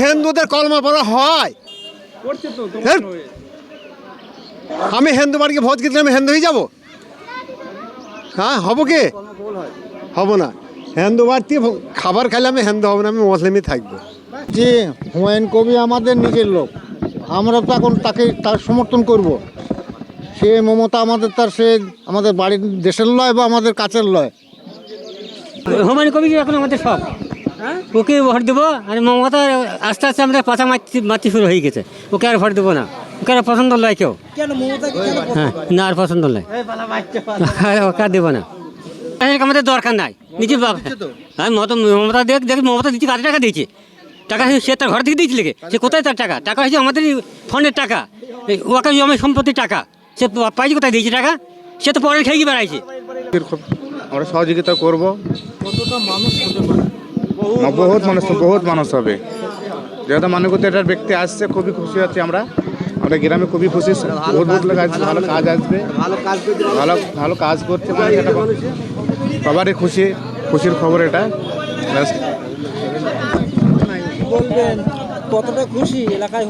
হিন্দুদের কলমা পড়া হয়। আমি হিন্দু বাড়িকে ভোট দিতে আমি হিন্দু হয়ে যাব? হ্যাঁ হব কি? হব না। হিন্দু বাড়তি খাবার খাইলে আমি হিন্দু হব না আমি মুসলিমই থাকব। যে হুমায়ুন কবি আমাদের নিজের লোক। আমরা তো এখন তাকে তার সমর্থন করব। সে মমতা আমাদের তার সে আমাদের বাড়ির দেশের লয় বা আমাদের কাছের লয়। হুমায়ুন কবি এখন আমাদের সব? ওকে ভোট দেবো আর মমতা আস্তে আস্তে আমরা পাতা মারতে মারতে শুরু হয়ে গেছে। ওকে আর ভোট দেবো না। ওকে আর পছন্দ নয় কেউ। কেন মমতাকে কেন হ্যাঁ না আর পছন্দ নয়। আর ওকে আর দেবো না। আমাদের দরকার নাই। নিজে হ্যাঁ মত মমতা দেখ দেখ মমতা দিচ্ছে কাদের টাকা দিয়েছে টাকা সে- সে তার ঘর থেকে দিয়েছিল কে? সে কোথায় তার টাকা? টাকা হচ্ছে আমাদের ফন্ডের টাকা। ওকে জমি সম্পত্তির টাকা। সে পাইছে কোথায় দিয়েছে টাকা? সে তো পরে খেয়ে বেড়াইছে। আমরা সহযোগিতা করব। কতটা মানুষ হতে পারে? বহুত মানুষ বহুত মানুষ হবে। যেহেতু মনে করতে একটা ব্যক্তি আসছে খুবই খুশি আছি আমরা। আমরা গ্রামে খুবই খুশি বহুত বহুত লোক আসছে ভালো কাজ আসবে। ভালো কাজ ভালো ভালো কাজ করছে মানে এটা সবারই খুশি খুশির খবর এটা। বলবেন কতটা খুশি এলাকায়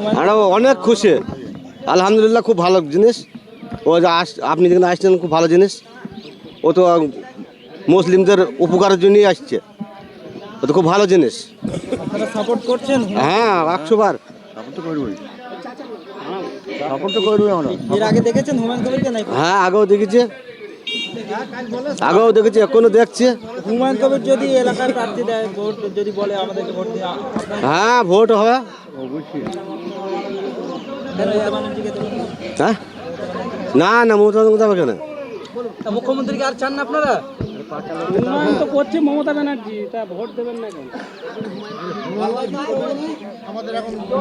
অনেক খুশি। আলহামদুলিল্লাহ খুব ভালো জিনিস। ও যে আস আপনি যেখানে আসছেন খুব ভালো জিনিস। ও তো মুসলিমদের উপকারের জন্যই আসছে। ও তো খুব ভালো জিনিস। আপনারা সাপোর্ট করছেন? হ্যাঁ একশো বার। এর আগে দেখেছেন হুমায়ুন কবিরকে নাই হ্যাঁ আগেও দেখেছি। আগেও দেখেছি এখনও দেখছি। হুমায়ুন কবির যদি এলাকায় প্রার্থী দেয় ভোট যদি বলে আমাদেরকে ভোট দিয়ে হ্যাঁ। ভোট হবে। না? হ্যাঁ? না না মমতা কেন? তা মুখ্যমন্ত্রীকে আর চান না আপনারা? তো করছে মমতা ব্যানার্জি তা ভোট দেবেন না কেন?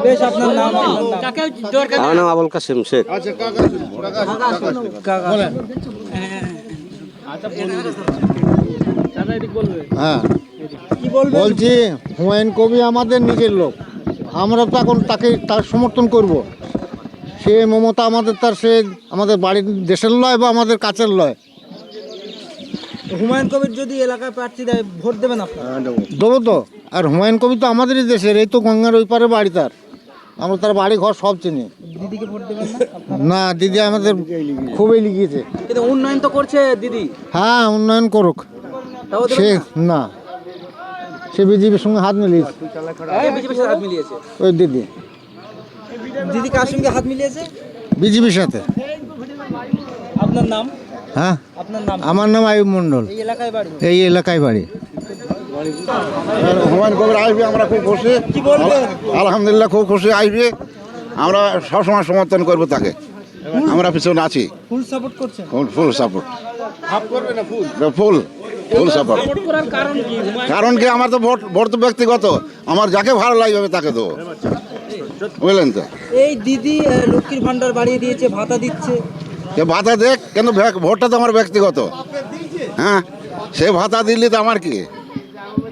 বেশ আপনার নাম আপনার নাম। আমার নাম আবুল কাসিম শেখ। হ্যাঁ। কি বলছি হুমায়ুন কবি আমাদের নিজের লোক। আমরা তো এখন তাকে তার সমর্থন করব। সে মমতা আমাদের তার সে আমাদের বাড়ির দেশের লয় বা আমাদের কাছের লয়। হুমায়ুন কবির যদি এলাকায় প্রার্থী দেয় ভোট দেবেন আপনারা? দেবো। তো। আর হুমায়ুন কবি তো আমাদেরই দেশের এই তো গঙ্গার ওই পারে বাড়ি তার। আমরা তার বাড়ি ঘর সব চিনি। দিদিকে ভোট দেবেন না দিদি আমাদের খুবই লিখিয়েছে। কিন্তু উন্নয়ন তো করছে দিদি। হ্যাঁ উন্নয়ন করুক। সে না? সে বিজেপির সঙ্গে সাথে হাত মিলিয়েছে। ওই দিদি। দিদি কার সঙ্গে হাত মিলিয়েছে? বিজেপির সাথে। আপনার নাম? হ্যাঁ? আমার নাম আয়ুব মণ্ডল। এই এলাকায় বাড়ি? এই এলাকায় হুমায়ুন কবির আসবে? আমরা খুব খুশি। আলহামদুলিল্লাহ খুব খুশি আসবে। আমরা সবসময় সমর্থন করব তাকে। আমরা পিছনে আছি। ফুল সাপোর্ট করছেন? Full support full full support কারণ কি? আমার তো ভোট ভোট তো ব্যক্তিগত। আমার যাকে ভালো লাগবে তাকে দেবো। বুঝলেন তো? এই দিদি লক্ষ্মীর ভান্ডার বাড়িয়ে দিয়েছে ভাতা দিচ্ছে। ভাতা দেখ কিন্তু ভ্যা- ভোটটা তো আমার ব্যক্তিগত। হ্যাঁ? সে ভাতা দিল্লি তো আমার কি?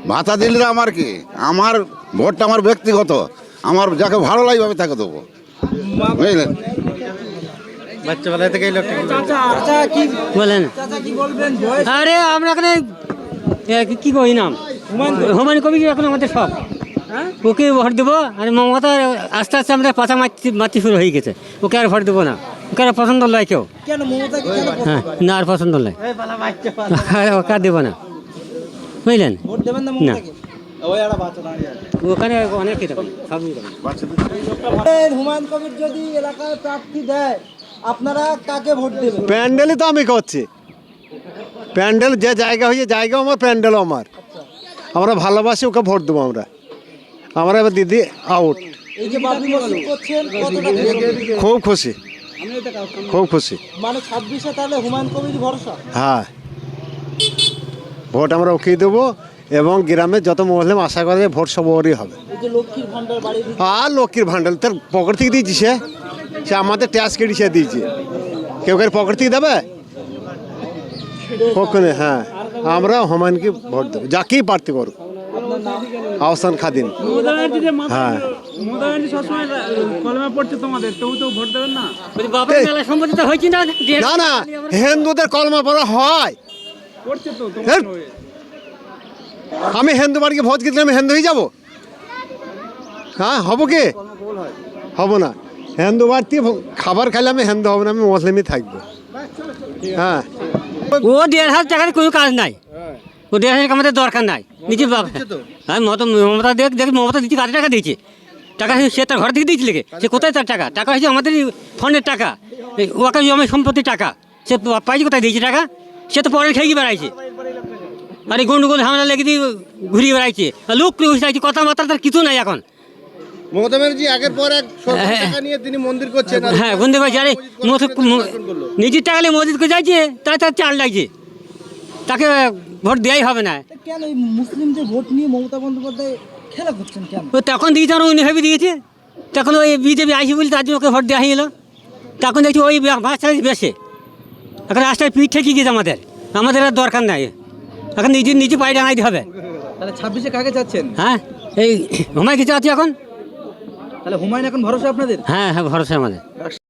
ভাতা দিল্লি তো আমার কি? আমার ভোটটা আমার ব্যক্তিগত। আমার যাকে ভালো লাগবে আমি তাকে দেবো। বুঝলেন? চাচা কি বলেন। চাচা কি বলবেন? বয়স আরে আমরা এখানে এ, কি- কি কই নাম? হুমায়ুন কবি। এখন আমাদের সব। ওকে ভোট দেবো আর মমতা আস্তে আস্তে আমরা পাতা মারতে মারতে শুরু হয়ে গেছে। ওকে আর ভোট দেবো না। আর পছন্দ নয় কেউ? কেন কেন হ্যাঁ না আর পছন্দ নয় ওকে আর দেবো না? বুঝলেন? ভোট দেবেন না। ওখানে অনেক হুমায়ুন কবির যদি এলাকায় প্রার্থী দেয় আপনারা কাকে ভোট দেবেন? প্যান্ডেলই তো আমি করছি। প্যান্ডেল যে জায়গা হয়েছে জায়গা আমার প্যান্ডেলও আমার। আমরা ভালোবাসি ওকে ভোট দেবো আমরা। আমরা এবার দিদি আউট? খুব খুশি। খুব খুশি। মানে ছাব্বিশে তাহলে হুমায়ুন কবির ভরসা? হ্যাঁ। ভোট আমরা ওকেই দেবো এবং গ্রামে যত মুসলিম আশা করে ভোট সব ওরই হবে লক্ষ্মীর ভান্ডার আর লক্ষ্মীর ভান্ডাল তার পকেট থেকে দিয়েছি সে। সে আমাদের ট্যাক্স কেটে সে দিয়েছে। কেউ কেউ পকেট থেকে দেবে? কখনো হ্যাঁ। আমরা হুমায়ুনকে ভোট দেবো। যাকেই আপনার নাম আহসান খাদিম। হ্যাঁ। না? না হিন্দুদের কলমা পড়া হয়। আমি হিন্দু বাড়িকে ভোট দিতে আমি হিন্দু হয়ে যাব? হ্যাঁ হব কে? হব না। হিন্দু বাড়তি খাবার খাইলে আমি হিন্দু হব না আমি মুসলিমই থাকব। হ্যাঁ। ও দেড় হাজার টাকার কোনো কাজ নাই। আমাদের দরকার নাই। নিজে হ্যাঁ মত মমতা দেখ দেখ মমতা দিচ্ছে কাজ টাকা দিয়েছে? টাকা সে তার ঘর থেকে দিয়েছে লেগে সে কোথায় তার টাকা? টাকা হয়েছে আমাদের ফন্ডের টাকা। ওয়াকা জমি সম্পত্তির টাকা। সে পাইছে কোথায় দিয়েছে টাকা? সে তো পরে খেয়ে বেড়াইছে। আর গন্ডগোল ঝামেলা লেগে দিয়ে ঘুরিয়ে বেড়াইছে। আর লোক চাইছে কথাবার্তা তার কিছু নাই এখন। মমতা ব্যানার্জি আগের পর এক হ্যাঁ। টাকা নিয়ে তিনি মন্দির করছেন হ্যাঁ নিজের টাকা নিয়ে মসজিদ করে যাইছে তাই তার চাল লাগছে। তাকে ভোট দেওয়াই হবে না। কেন এই মুসলিমদের ভোট নিয়ে মমতা বন্দ্যোপাধ্যায় খেলা করছেন কেন? তখন দিয়েছে আর উনি ভেবে দিয়েছে। তখন ওই বিজেপি আসি বলে তার জন্য ওকে ভোট দেওয়া হয়ে তখন দেখছি ওই ভাষা বেশে। এখন রাস্তায় পিঠ ঠেকে গেছে আমাদের। আমাদের আর দরকার নাই। এখন নিজে নিজে পায়ে ডাঙাইতে হবে। তাহলে ছাব্বিশে কাকে চাচ্ছেন? হ্যাঁ এই ঘুমাই কিছু আছে এখন। তাহলে হুমায়ুন এখন ভরসা আপনাদের? হ্যাঁ হ্যাঁ ভরসা আমাদের।